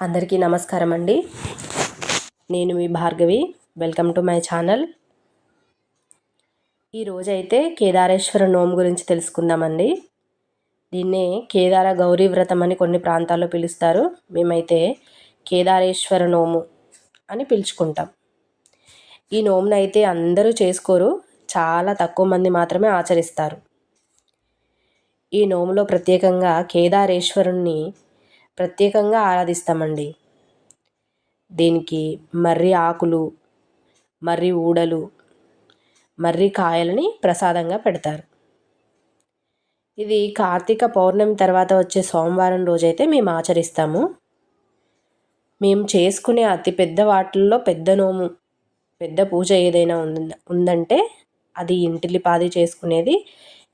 అందరికీ నమస్కారం అండి నేను మీ Bhargavi. Welcome to my channel. ఈరోజైతే కేదారేశ్వర నోము గురించి తెలుసుకుందామండి. దీన్నే కేదార గౌరీ వ్రతం అని కొన్ని ప్రాంతాల్లో పిలుస్తారు. మేమైతే కేదారేశ్వర నోము అని పిలుచుకుంటాం. ఈ నోమునైతే అందరూ చేసుకోరు. చాలా తక్కువ మంది మాత్రమే ఆచరిస్తారు. ఈ నోములో ప్రత్యేకంగా కేదారేశ్వరుణ్ణి ప్రత్యేకంగా ఆరాధిస్తామండి. దీనికి మర్రి ఆకులు మర్రి ఊడలు మర్రి కాయలని ప్రసాదంగా పెడతారు. ఇది కార్తీక పౌర్ణమి తర్వాత వచ్చే సోమవారం రోజైతే మేము ఆచరిస్తాము. మేము చేసుకునే అతి పెద్ద వాటిల్లో పెద్ద నోము పెద్ద పూజ ఏదైనా ఉందంటే అది ఇంటిలిపాది చేసుకునేది.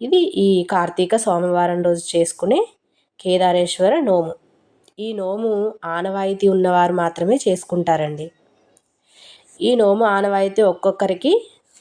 ఇది ఈ కార్తీక సోమవారం రోజు చేసుకునే కేదారేశ్వర నోము. ఈ నోము ఆనవాయితీ ఉన్నవారు మాత్రమే చేసుకుంటారండి. ఈ నోము ఆనవాయితీ ఒక్కొక్కరికి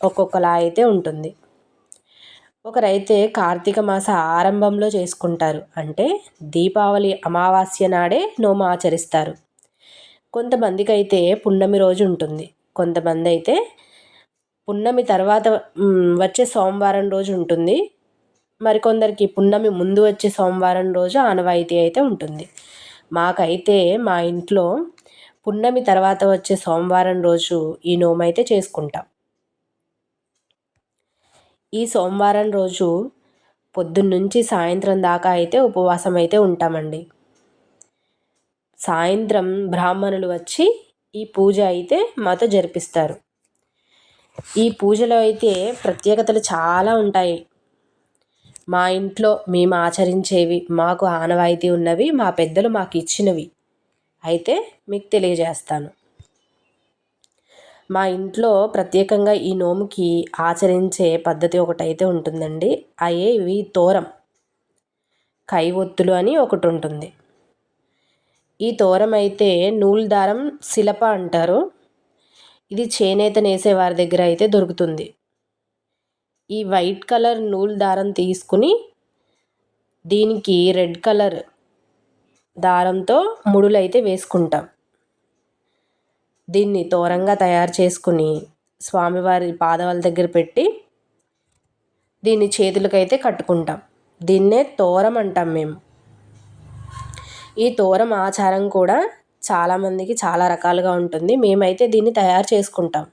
ఒక్కొక్కలా అయితే ఉంటుంది. ఒకరైతే కార్తీక మాస ఆరంభంలో చేసుకుంటారు. అంటే దీపావళి అమావాస్య నాడే నోము ఆచరిస్తారు. కొంతమందికి అయితే పున్నమి రోజు ఉంటుంది. కొంతమంది అయితే పున్నమి తర్వాత వచ్చే సోమవారం రోజు ఉంటుంది. మరికొందరికి పున్నమి ముందు వచ్చే సోమవారం రోజు ఆనవాయితీ అయితే ఉంటుంది. మాకైతే మా ఇంట్లో పున్నమి తర్వాత వచ్చే సోమవారం రోజు ఈ నోమైతే చేసుకుంటాం. ఈ సోమవారం రోజు పొద్దున్నుంచి సాయంత్రం దాకా అయితే ఉపవాసం అయితే ఉంటామండి. సాయంత్రం బ్రాహ్మణులు వచ్చి ఈ పూజ అయితే మాతో జరిపిస్తారు. ఈ పూజలో అయితే ప్రత్యేకతలు చాలా ఉంటాయి. మా ఇంట్లో మేము ఆచరించేవి మాకు ఆనవాయితీ ఉన్నవి మా పెద్దలు మాకు ఇచ్చినవి. అయితే మీకు తెలియజేస్తాను. మా ఇంట్లో ప్రత్యేకంగా ఈ నోముకి ఆచరించే పద్ధతి ఒకటైతే ఉంటుందండి. అయ్యే ఇవి తోరం. కైవొత్తులు అని ఒకటి ఉంటుంది ఈ తోరం అయితే నూలు దారం శిలప అంటారు. ఇది చేనేత నేసే వారి దగ్గర అయితే దొరుకుతుంది. ఈ వైట్ కలర్ నూలు దారం తీసుకుని దీనికి రెడ్ కలర్ దారంతో ముడులైతే వేసుకుంటాం. దీన్ని తోరంగా తయారు చేసుకుని స్వామివారి పాదవాల దగ్గర పెట్టి దీన్ని చేతులకైతే కట్టుకుంటాం. దీన్నే తోరం అంటాం మేము. ఈ తోరం ఆచారం కూడా చాలామందికి చాలా రకాలుగా ఉంటుంది. మేమైతే దీన్ని తయారు చేసుకుంటాం.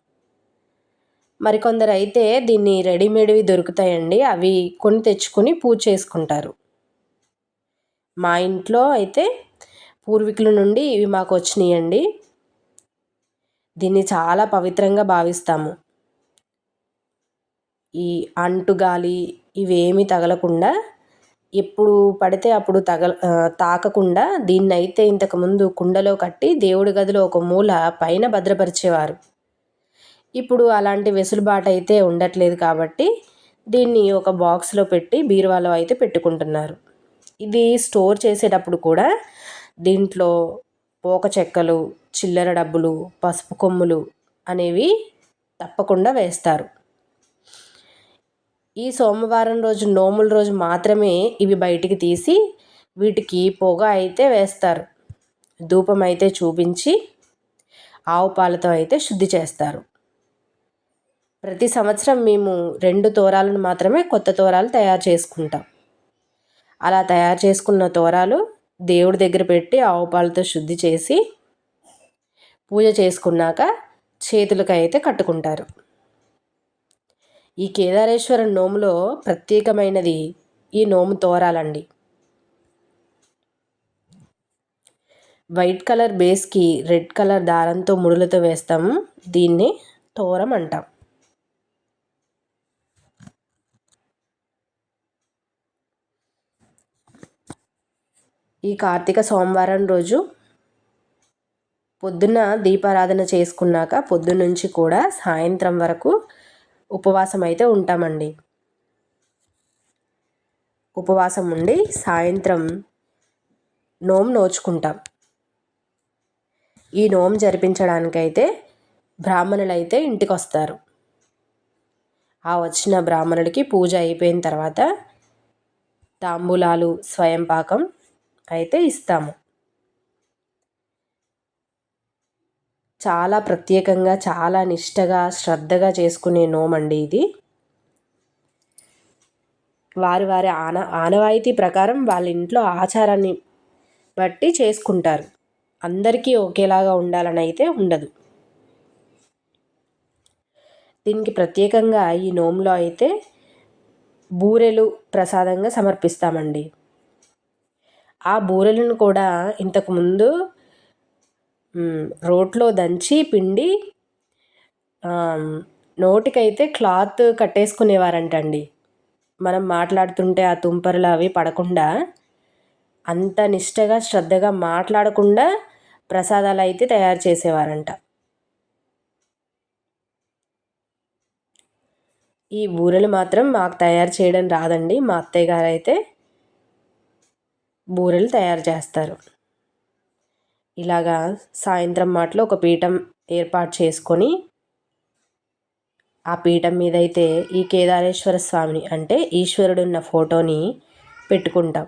మరికొందరు అయితే దీన్ని రెడీమేడ్వి దొరుకుతాయండి. అవి కొని తెచ్చుకొని పూజ చేసుకుంటారు. మా ఇంట్లో అయితే పూర్వీకుల నుండి ఇవి మాకు వచ్చినాయండి. దీన్ని చాలా పవిత్రంగా భావిస్తాము. ఈ అంటుగాలి ఇవేమి తగలకుండా ఎప్పుడు పడితే అప్పుడు తగల తాకకుండా దీన్నైతే ఇంతకుముందు కుండలో కట్టి దేవుడి గదిలో ఒక మూల పైన భద్రపరిచేవారు. ఇప్పుడు అలాంటి వెసులుబాటు అయితే ఉండట్లేదు కాబట్టి దీన్ని ఒక బాక్స్లో పెట్టి బీరువాలో అయితే పెట్టుకుంటున్నారు. ఇది స్టోర్ చేసేటప్పుడు కూడా దీంట్లో పోక చెక్కలు చిల్లర డబ్బులు పసుపు కొమ్ములు అనేవి తప్పకుండా వేస్తారు. ఈ సోమవారం రోజు నోముల రోజు మాత్రమే ఇవి బయటికి తీసి వీటికి పొగ అయితే వేస్తారు. ధూపం అయితే చూపించి ఆవు పాలతో అయితే శుద్ధి చేస్తారు. ప్రతి సంవత్సరం మేము రెండు తోరాలను మాత్రమే కొత్త తోరాలు తయారు చేసుకుంటాం. అలా తయారు చేసుకున్న తోరాలు దేవుడి దగ్గర పెట్టి ఆవు పాలతో శుద్ధి చేసి పూజ చేసుకున్నాక చేతులకైతే అయితే కట్టుకుంటారు. ఈ కేదారేశ్వరం నోములో ప్రత్యేకమైనది ఈ నోము తోరాలండి. వైట్ కలర్ బేస్కి రెడ్ కలర్ దారంతో ముడులతో వేస్తాము దీన్ని తోరం అంటాం ఈ కార్తీక సోమవారం రోజు పొద్దున్న దీపారాధన చేసుకున్నాక పొద్దున్నుంచి కూడా సాయంత్రం వరకు ఉపవాసం అయితే ఉంటామండి. ఉపవాసం ఉండి సాయంత్రం నోము నోచుకుంటాం. ఈ నోము జరిపించడానికైతే బ్రాహ్మణులు అయితే ఇంటికి వస్తారు ఆ వచ్చిన బ్రాహ్మణుడికి పూజ అయిపోయిన తర్వాత తాంబూలాలు స్వయం పాకం అయితే ఇస్తాము. చాలా ప్రత్యేకంగా చాలా నిష్టగా శ్రద్ధగా చేసుకునే నోమండి ఇది. వారి వారి ఆన ఆనవాయితీ ప్రకారం వాళ్ళ ఇంట్లో ఆచారాన్ని బట్టి చేసుకుంటారు. అందరికీ ఒకేలాగా ఉండాలని అయితే ఉండదు. దీనికి ప్రత్యేకంగా ఈ నోములో అయితే బూరెలు ప్రసాదంగా సమర్పిస్తామండి. ఆ బూరెలను కూడా ఇంతకుముందు రోట్లో దంచి పిండి నోటికైతే క్లాత్ కట్టేసుకునేవారంటండి. మనం మాట్లాడుతుంటే ఆ తుంపరలు అవి పడకుండా అంత నిష్టగా శ్రద్ధగా మాట్లాడకుండా ప్రసాదాలు అయితే తయారు చేసేవారంట. ఈ బూరెలు మాత్రం మాకు తయారు చేయడం రాదండి. మా అత్తయ్య గారు అయితే బూరెలు తయారు చేస్తారు. ఇలాగా సాయంత్రం మాటలో ఒక పీఠం ఏర్పాటు చేసుకొని ఆ పీఠం మీద అయితే ఈ కేదారేశ్వర స్వామిని అంటే ఈశ్వరుడున్న ఫోటోని పెట్టుకుంటాం.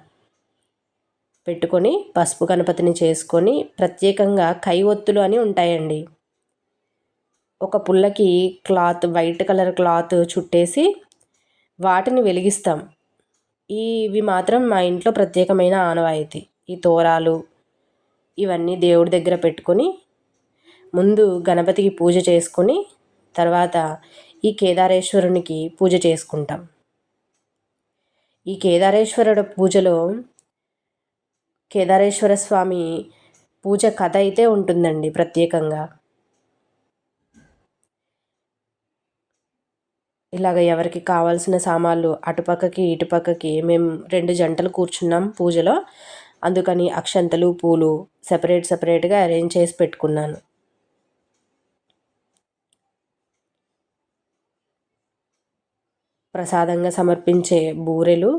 పెట్టుకొని పసుపు గణపతిని చేసుకొని ప్రత్యేకంగా కై ఒత్తులు అని ఉంటాయండి. ఒక పుల్లకి క్లాత్ వైట్ కలర్ క్లాత్ చుట్టేసి వాటిని వెలిగిస్తాం. ఇవి మాత్రం మా ఇంట్లో ప్రత్యేకమైన ఆనవాయితీ. ఈ తోరాలు ఇవన్నీ దేవుడి దగ్గర పెట్టుకొని ముందు గణపతికి పూజ చేసుకొని తర్వాత ఈ కేదారేశ్వరునికి పూజ చేసుకుంటాం. ఈ కేదారేశ్వరుడు పూజలో కేదారేశ్వర స్వామి పూజ కథ అయితే ఉంటుందండి ప్రత్యేకంగా. ఇలాగ ఎవరికి కావాల్సిన సామాన్లు అటుపక్కకి ఇటుపక్కకి మేము రెండు జంటలు కూర్చున్నాం పూజలో. అందుకని అక్షంతలు పూలు సపరేట్ సపరేట్గా అరేంజ్ చేసి పెట్టుకున్నాను. ప్రసాదంగా సమర్పించే బూరెలు.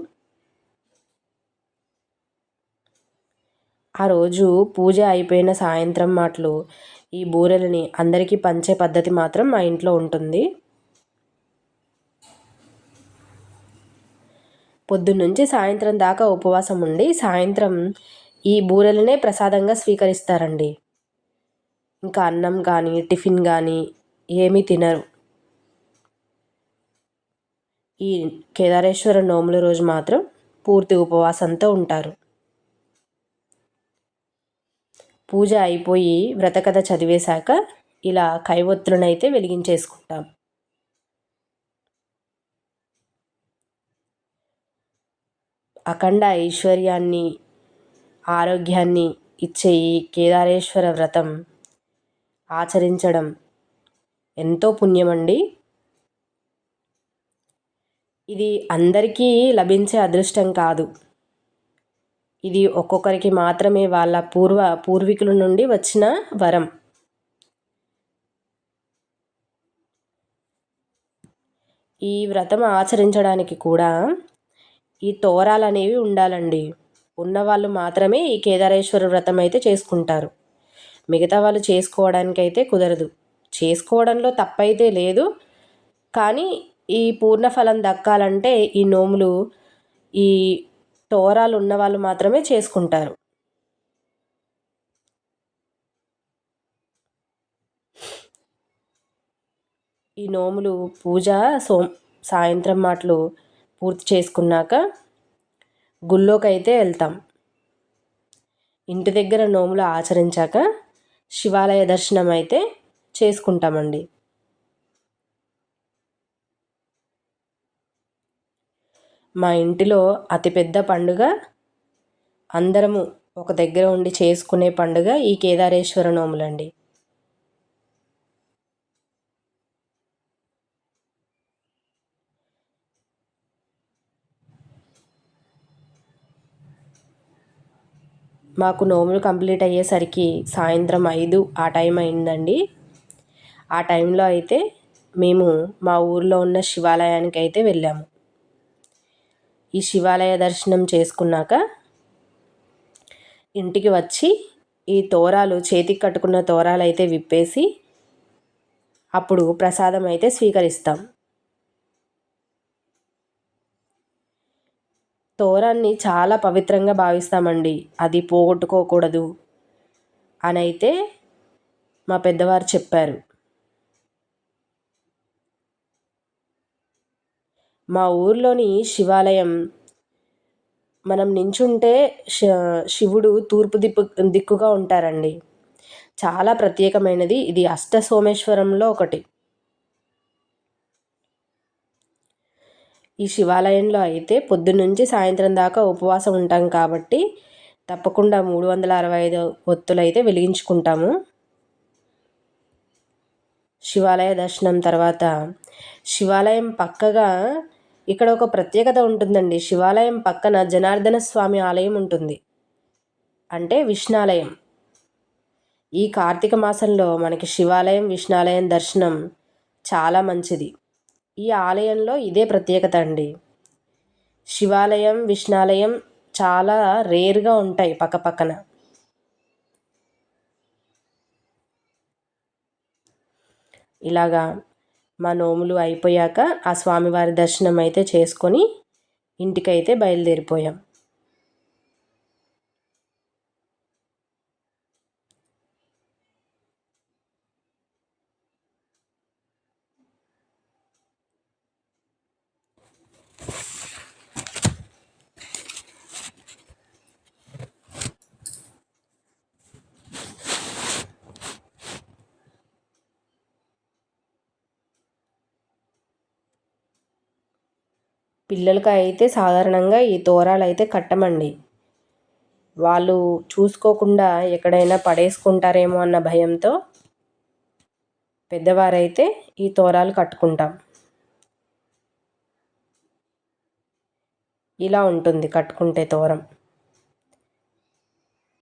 ఆ రోజు పూజ అయిపోయిన సాయంత్రం మాటలు ఈ బూరెలని అందరికీ పంచే పద్ధతి మాత్రం మా ఇంట్లో ఉంటుంది. పొద్దున్నుంచి సాయంత్రం దాకా ఉపవాసం ఉండి సాయంత్రం ఈ బూరెలనే ప్రసాదంగా స్వీకరిస్తారండి. ఇంకా అన్నం కానీ టిఫిన్ కానీ ఏమీ తినరు. ఈ కేదారేశ్వర నోముల రోజు మాత్రం పూర్తి ఉపవాసంతో ఉంటారు. పూజ అయిపోయి వ్రతకథ చదివేశాక ఇలా కైవొత్తులనైతే వెలిగించేసుకుంటాం. అఖండ ఐశ్వర్యాన్ని ఆరోగ్యాన్ని ఇచ్చే ఈ కేదారేశ్వర వ్రతం ఆచరించడం ఎంతో పుణ్యమండి. ఇది అందరికీ లభించే అదృష్టం కాదు. ఇది ఒక్కొక్కరికి మాత్రమే వాళ్ళ పూర్వ పూర్వీకుల నుండి వచ్చిన వరం. ఈ వ్రతం ఆచరించడానికి కూడా ఈ తోరాలు అనేవి ఉండాలండి. ఉన్నవాళ్ళు మాత్రమే ఈ కేదారేశ్వర వ్రతం అయితే చేసుకుంటారు. మిగతా వాళ్ళు చేసుకోవడానికి అయితే కుదరదు. చేసుకోవడంలో తప్పైతే లేదు. కానీ ఈ పూర్ణఫలం దక్కాలంటే ఈ నోములు ఈ తోరాలు ఉన్న వాళ్ళు మాత్రమే చేసుకుంటారు. ఈ నోములు పూజ సో సాయంత్రం మాటలు పూర్తి చేసుకున్నాక గుళ్ళోకి అయితే వెళ్తాం. ఇంటి దగ్గర నోములు ఆచరించాక శివాలయ దర్శనం అయితే చేసుకుంటామండి. మా ఇంటిలో అతిపెద్ద పండుగ అందరము ఒక దగ్గర ఉండి చేసుకునే పండుగ ఈ కేదారేశ్వర నోములండి. మాకు నోములు కంప్లీట్ అయ్యేసరికి సాయంత్రం ఐదు ఆ టైం అయిందండి. ఆ టైంలో అయితే మేము మా ఊర్లో ఉన్న శివాలయానికి అయితే వెళ్ళాము. ఈ శివాలయ దర్శనం చేసుకున్నాక ఇంటికి వచ్చి ఈ తోరాలు చేతికి కట్టుకున్న తోరాలు అయితే విప్పేసి అప్పుడు ప్రసాదం అయితే స్వీకరిస్తాం. తోరాన్ని చాలా పవిత్రంగా భావిస్తామండి. అది పోగొట్టుకోకూడదు. అని అయితే మా పెద్దవారు చెప్పారు. మా ఊర్లోని శివాలయం మనం నించుంటే శివుడు తూర్పు దిక్కు దిక్కుగా ఉంటారండి. చాలా ప్రత్యేకమైనది. ఇది అష్ట సోమేశ్వరంలో ఒకటి. ఈ శివాలయంలో అయితే పొద్దున్నుంచి సాయంత్రం దాకా ఉపవాసం ఉంటాం కాబట్టి తప్పకుండా మూడు వందల అరవై ఐదు ఒత్తులు అయితే వెలిగించుకుంటాము. శివాలయ దర్శనం తర్వాత శివాలయం పక్కగా ఇక్కడ ఒక ప్రత్యేకత ఉంటుందండి. శివాలయం పక్కన జనార్దన స్వామి ఆలయం ఉంటుంది. అంటే విష్ణాలయం. ఈ కార్తీక మాసంలో మనకి శివాలయం విష్ణాలయం దర్శనం చాలా మంచిది. ఈ ఆలయంలో ఇదే ప్రత్యేకత అండి. శివాలయం విష్ణాలయం చాలా రేర్గా ఉంటాయి పక్కపక్కన ఇలాగా మా నోములు అయిపోయాక ఆ స్వామివారి దర్శనం అయితే చేసుకొని ఇంటికైతే బయలుదేరిపోయాం. పిల్లలకి అయితే సాధారణంగా ఈ తోరాలు అయితే కట్టమండి. వాళ్ళు చూసుకోకుండా ఎక్కడైనా పడేసుకుంటారేమో అన్న భయంతో పెద్దవారైతే ఈ తోరాలు కట్టుకుంటాం. ఇలా ఉంటుంది కట్టుకుంటే తోరం.